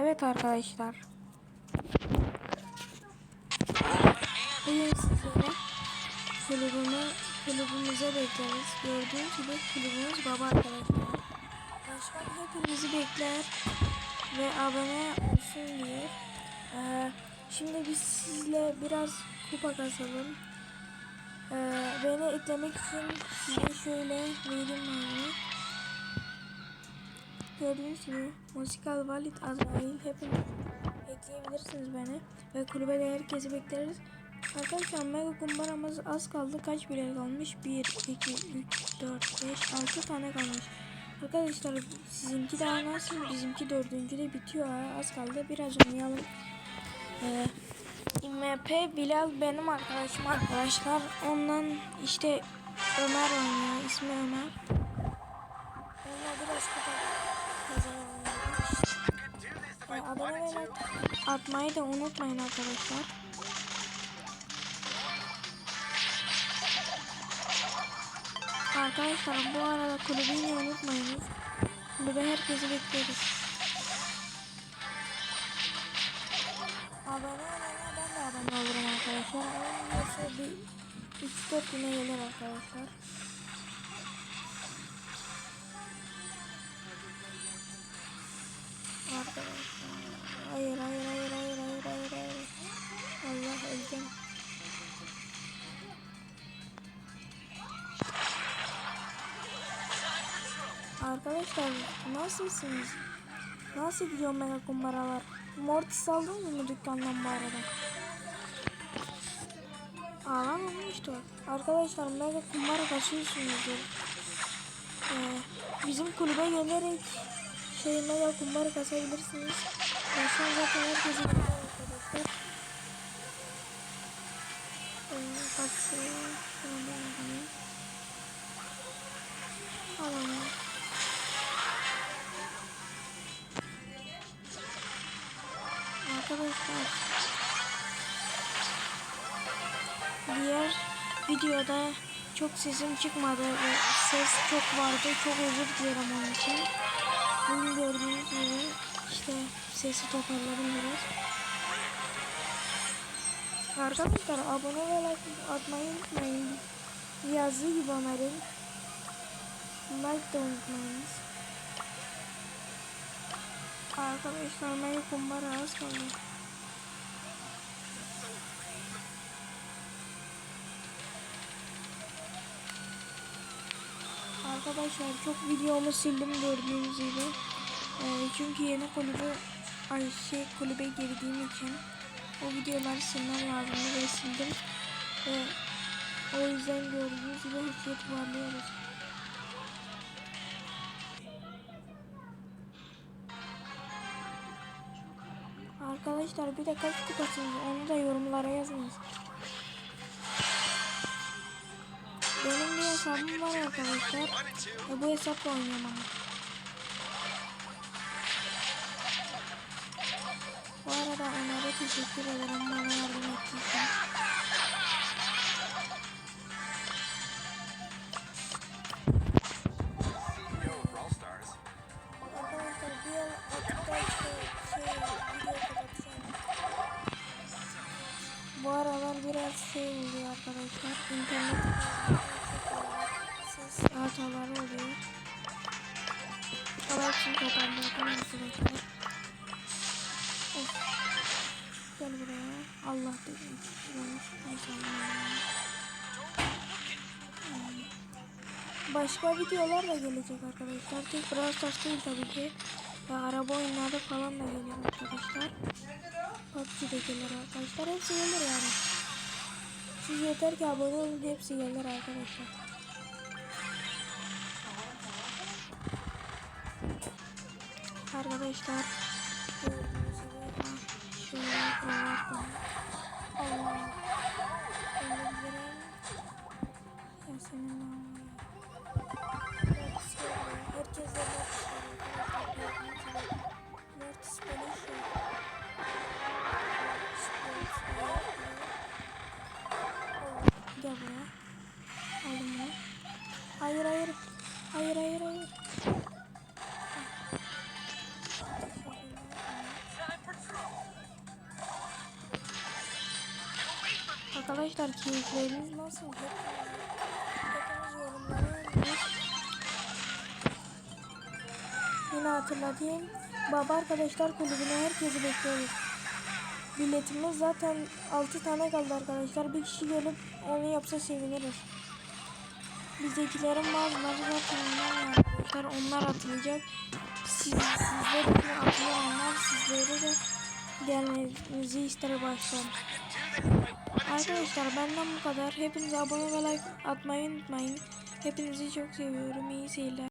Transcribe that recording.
Evet arkadaşlar. Bugün sizlere kulübümü, kulübümüze bekleriz. Gördüğünüz gibi kulübümüz baba arkadaşlar. Başkan hepimizi bekler ve abone olsun diye. Ee, şimdi biz sizle biraz kupa kasalım. Ee, beni eklemek için size şöyle vereyim ben. Gördüğünüz gibi Musikal Valid Azrail hepiniz ekleyebilirsiniz beni. Ve kulübe de herkesi bekleriz. Arkadaşlar mega kumbaramız az kaldı. Kaç bile kalmış? 1, 2, 3, 4, 5, 6 tane kalmış. Arkadaşlar sizinki daha nasıl? Bizimki dördüncü de bitiyor. Az kaldı. Biraz oynayalım. Ee, IMP Bilal benim arkadaşım arkadaşlar. Ondan işte Ömer oynuyor. İsmi Ömer. Onunla biraz kupa abone like atmayı da unutmayın arkadaşlar. Arkadaşlar bu arada kulübü yine unutmayınız. Kulübe herkesi bekleriz. Abone olana ben de abone olurum arkadaşlar. Olmuyorsa bir 3-4 güne gelir. Arkadaşlar. Arkadaşlar nasılsınız? Nasıl gidiyor mega kumbaralar? Mortis aldın mı dükkandan bu arada? Ağlamamıştı. Arkadaşlar mega kumbara kasıyorsunuzdur. Ee, bizim kulübe gelerek şey mega kumbara kasabilirsiniz. Ben zaten herkesi videoda çok sesim çıkmadı ve ses çok vardı. Çok özür dilerim onun için. Bugün gördüğünüz gibi işte sesi toparladım biraz. Arkadaşlar abone ve like atmayı unutmayın. Yazdığı gibi Ömer'in. Like de unutmayınız. Arkadaşlar mega kumbara az kaldı. Arkadaşlar çok videomu sildim gördüğünüz gibi. Ee, çünkü yeni kulübü ay şey kulübe girdiğim için o videoları silmem lazımdı ve sildim. Ve o yüzden gördüğünüz gibi hücciyet varlıyoruz. Arkadaşlar bir de kaç kupasınız onu da yorumlara yazınız. Benim bir hesabım var arkadaşlar. Ve bu hesapla oynuyorum ama. Bu arada Ömer'e teşekkür ederim bana yardım ettiği için. Bu aralar biraz şey oluyor arkadaşlar. İnternet hataları oluyor. Olay için toparlayacağım arkadaşlar. Of. Gel buraya. Allah dedim. Konuşalım. Başka videolar da gelecek arkadaşlar. Tek Brawl Stars değil tabii ki. Ve araba oyunları falan da geliyor arkadaşlar. PUBG de gelir arkadaşlar. Hepsi gelir yani. Siz yeter ki abone olun hepsi gelir arkadaşlar. Arkadaşlar. gördüğünüz gibi, ha, Şöyle koyarım. Allah. Arkadaşlar keyifleriniz nasıl? Hepiniz. Yine hatırlatayım. Baba Arkadaşlar Kulübü'ne herkesi bekliyoruz. Biletimiz zaten 6 tane kaldı arkadaşlar. Bir kişi gelip onu yapsa seviniriz. Bizdekilerin bazıları zaten arkadaşlar. Onlar atılacak. Siz, sizler için atılanlar sizlere de gelmenizi ister başlar. Arkadaşlar benden bu kadar. Hepinize abone ve like atmayı unutmayın. Hepinizi çok seviyorum. İyi seyirler.